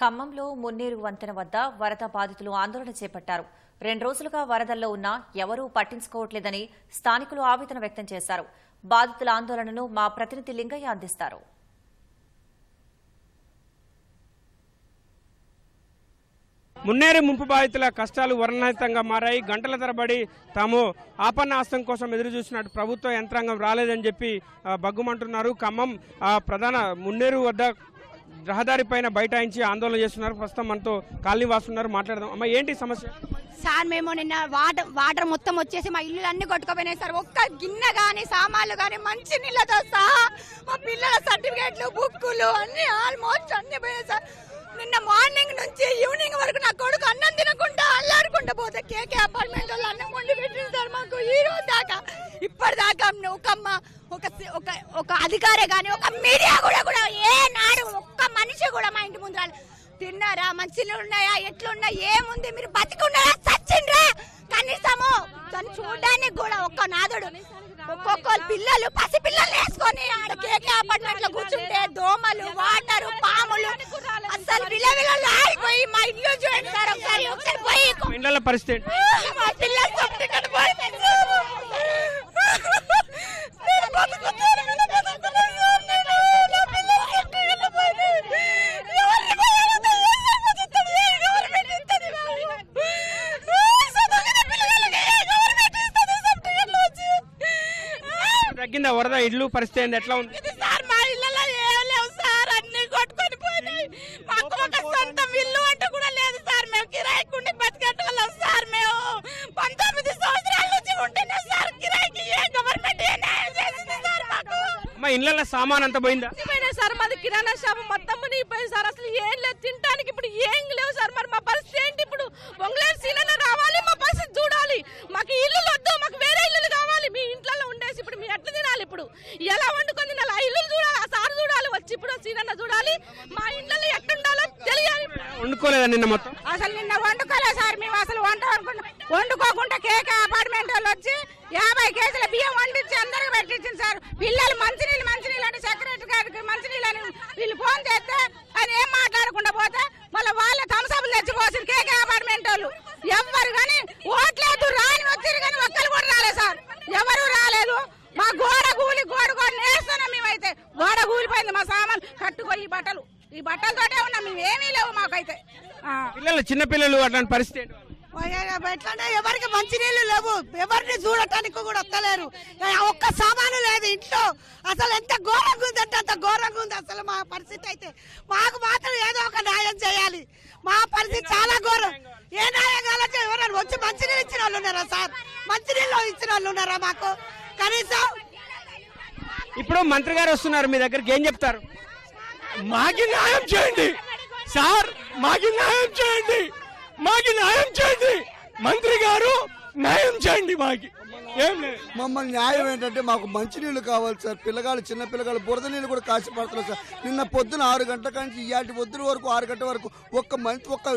ఖమ్మంలో మున్నేరు వంతెన వద్ద వరద బాధితులు ఆందోళన చేపట్టారు. రెండు రోజులుగా వరదల్లో ఉన్నా ఎవరూ పట్టించుకోవట్లేదని స్థానికులు ఆవేదన వ్యక్తం చేశారు. బాధితుల ఆందోళనను మా ప్రతినిధి లింగయ్య అందిస్తారు. మున్నేరు ముంపు బాధితుల కష్టాలు వర్ణాతీతంగా మారాయి. గంటల తరబడి తాము ఆపన్న కోసం ఎదురు చూసినట్టు ప్రభుత్వ యంత్రాంగం రాలేదని చెప్పి బగ్గుమంటున్నారు ఖమ్మం ఆ, ప్రధాన మున్నేరు వద్ద రహదారి పైన బైఠాయించి ఆందోళన చేస్తున్నారు. ప్రస్తుతం మనతో కాలనీ ఉన్నారు. మాట్లాడదాం. అమ్మ ఏంటి సమస్య? సార్ మేము నిన్న వాటర్ వాటర్ మొత్తం వచ్చేసి మా ఇల్లు అన్ని కొట్టుకుపోయినాయి సార్. ఒక్క గిన్నె కానీ సామాన్లు కానీ మంచి నీళ్ళతో సహా మా పిల్లల సర్టిఫికేట్లు బుక్కులు అన్ని ఆల్మోస్ట్ అన్ని పోయాయి సార్. నిన్న మార్నింగ్ నుంచి ఈవినింగ్ వరకు నా కొడుకు అన్నం తినకుండా అల్లాడుకుంటూ పోతే కేకే అపార్ట్మెంట్ వాళ్ళు అన్నం వండి పెట్టింది సార్ మాకు. ఈ రోజు దాకా ఇప్పటిదాకా ఒక అమ్మ ఒక ఒక ఒక అధికారే కానీ ఒక మీడియా కూడా కూడా ఏ నాడు ఒక్క మనిషి కూడా మా ఇంటి ముందు రాలేదు మంచిలు ఉన్నాయా ఎట్లున్నా ఏముంది? మీరు బతికున్నారా? చచ్చిండ్రా? కనీసము దాన్ని చూడడానికి కూడా ఒక్క నాదుడు. ఒక్కొక్క పిల్లలు పసి పిల్లలు వేసుకొని ఆడ కేకే అపార్ట్మెంట్లో కూర్చుంటే దోమలు వాటర్ పాములు అసలు విలవిలలో ఆడిపోయి మా ఇల్లు చూడండి సార్. ఒకసారి ఒకసారి పోయి పరిస్థితి తగ్గిందా? వరద ఇల్లు పరిస్థితి ఏంది? ఎట్లా ఉంది? ఇది సార్ మా ఇళ్ళలో ఏం లేవు సార్. అన్ని కొట్టుకొని పోయినాయి. మాకు ఒక సొంతం ఇల్లు అంటే కూడా లేదు సార్. మేము కిరాయికి ఉండి బతికేటోళ్ళం సార్. మేము పంతొమ్మిది సంవత్సరాల నుంచి ఉంటున్నాం సార్ కిరాయికి ఏ గవర్నమెంట్ ఏ న్యాయం చేసింది సార్ మాకు. అమ్మ ఇళ్ళ సామాన్ అంతా పోయిందా? పోయినాయి సార్. మాది కిరాణా షాప్ మొత్తం మునిగిపోయింది సార్. అసలు ఏం లేదు. తినడానికి ఇప్పుడు ఏం లేవు సార్. మరి మా పరిస్థితి ఏంటి ఇప్పుడు బొంగులేరు సీలన రావాలి మా పరిస్థితి చూడాలి మాకు ఇల్లు వద్దు మాకు వేరే ఇల్లు కావాలి మీ ఇంట్లో ఉండేసి ఇప్పుడు మీ ఎట్లా తినాలి ఇప్పుడు ఎలా వండుకొని తినాలి ఆ ఇల్లు చూడాలి ఆ సార్ చూడాలి వచ్చి ఇప్పుడు చూడాలి మా ఇంట్లో ఎట్లుండాలో తెలియాలి. వండుకోలేదా నిన్న మొత్తం? అసలు నిన్న వండుకోలే సార్ మేము అసలు వంట వండుకోకుండా కేక్ అపార్ట్మెంట్ వాళ్ళు వచ్చి యాభై కేజీల బియ్యం వండించి అందరికి పెట్టించింది సార్. పిల్లలు మంచినీళ్ళు మంచినీళ్ళు అంటే సెక్రటరీ గారికి మంచినీళ్ళు అని వీళ్ళు ఫోన్ చేస్తే ఆయన ఏం మాట్లాడకుండా పోతే మళ్ళీ వాళ్ళ థమ్స్అప్లు తెచ్చి పోసింది కేకే అపార్ట్మెంట్ వాళ్ళు ఎవ్వరు కానీ ఓట్లేదు రాని వచ్చారు కానీ ఒక్కరు కూడా రాలేదు సార్ ఎవరు రాలేదు మా గోడ కూలి గోడ గోడ నేస్తున్నాం మేమైతే గోడ కూలిపోయింది మా సామాన్ కట్టుకో ఈ బట్టలు ఈ బట్టలతోటే ఉన్నాం మేము ఏమీ లేవు మాకైతే. పిల్లలు చిన్న పిల్లలు అట్లాంటి పరిస్థితి ఏంటి? ఎట్లంటే ఎవరికి మంచినీళ్ళు లేవు. ఎవరిని చూడటానికి కూడా వస్తలేరు. ఆ ఒక్క సామాను లేదు ఇంట్లో. అసలు ఎంత ఘోరంగా ఉందంటే అంత ఘోరంగా ఉంది అసలు మా పరిస్థితి అయితే. మాకు మాత్రం ఏదో ఒక న్యాయం చేయాలి. మా పరిస్థితి చాలా ఘోరం. ఏ న్యాయం కావాలంటే ఎవరైనా వచ్చి మంచినీళ్ళు ఇచ్చిన వాళ్ళు ఉన్నారా సార్? మంచినీళ్ళు ఇచ్చిన వాళ్ళు ఉన్నారా మాకు? కనీసం ఇప్పుడు మంత్రి గారు వస్తున్నారు మీ దగ్గరికి ఏం చెప్తారు? మాకి న్యాయం చేయండి. సార్ మాకి న్యాయం చేయండి. మాకి న్యాయం చేయండి. మంత్రి గారు న్యాయం చేయండి మాకి. ఏం లేదు. మమ్మల్ని న్యాయం ఏంటంటే మాకు మంచినీళ్ళు కావాలి సార్. పిల్లగాళ్ళు చిన్న పిల్లగాళ్ళు బురద నీళ్ళు కూడా కాసి పడుతున్నారు సార్. నిన్న పొద్దున ఆరు గంటల నుంచి ఇయాటి పొద్దున వరకు ఆరు గంటల వరకు ఒక్క మంచి ఒక్క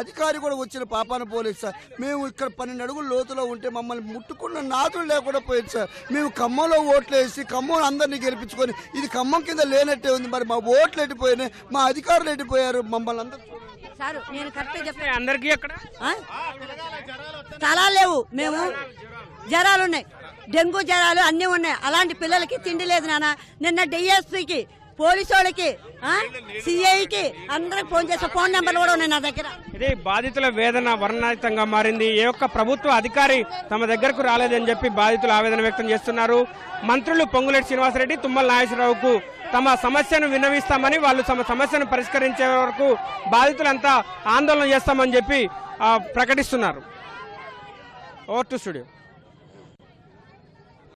అధికారి కూడా వచ్చిన పాపాన పోలేదు సార్. మేము ఇక్కడ పన్నెండు అడుగులు లోతులో ఉంటే మమ్మల్ని ముట్టుకున్న నాతులు లేకుండా పోయింది సార్. మేము ఖమ్మంలో ఓట్లు వేసి ఖమ్మం అందరినీ గెలిపించుకొని ఇది ఖమ్మం కింద లేనట్టే ఉంది. మరి మా ఓట్లు ఎట్టిపోయినాయి మా అధికారులు ఎట్టిపోయారు మమ్మల్ని అందరూ సార్ నేను కరెక్ట్ అందరికీ అక్కడ? స్థలాలు లేవు మేము జ్వరాలు ఉన్నాయి. డెంగ్యూ జ్వరాలు అన్నీ ఉన్నాయి. అలాంటి పిల్లలకి తిండి లేదు నాన్న. నిన్న డిఎస్పీకి పోలీసు వాళ్ళకి సిఐకి అందరికి ఫోన్ చేసే ఫోన్ నెంబర్లు కూడా ఉన్నాయి నా దగ్గర. ఇది బాధితుల వేదన వర్ణాతీతంగా మారింది. ఏ ఒక్క ప్రభుత్వ అధికారి తమ దగ్గరకు రాలేదని చెప్పి బాధితులు ఆవేదన వ్యక్తం చేస్తున్నారు. మంత్రులు పొంగులేటి శ్రీనివాసరెడ్డి తుమ్మల నాగేశ్వరరావుకు తమ సమస్యను విన్నవిస్తామని వాళ్ళు తమ సమస్యను పరిష్కరించే వరకు బాధితులంతా ఆందోళన చేస్తామని చెప్పి ప్రకటిస్తున్నారు. Over to studio.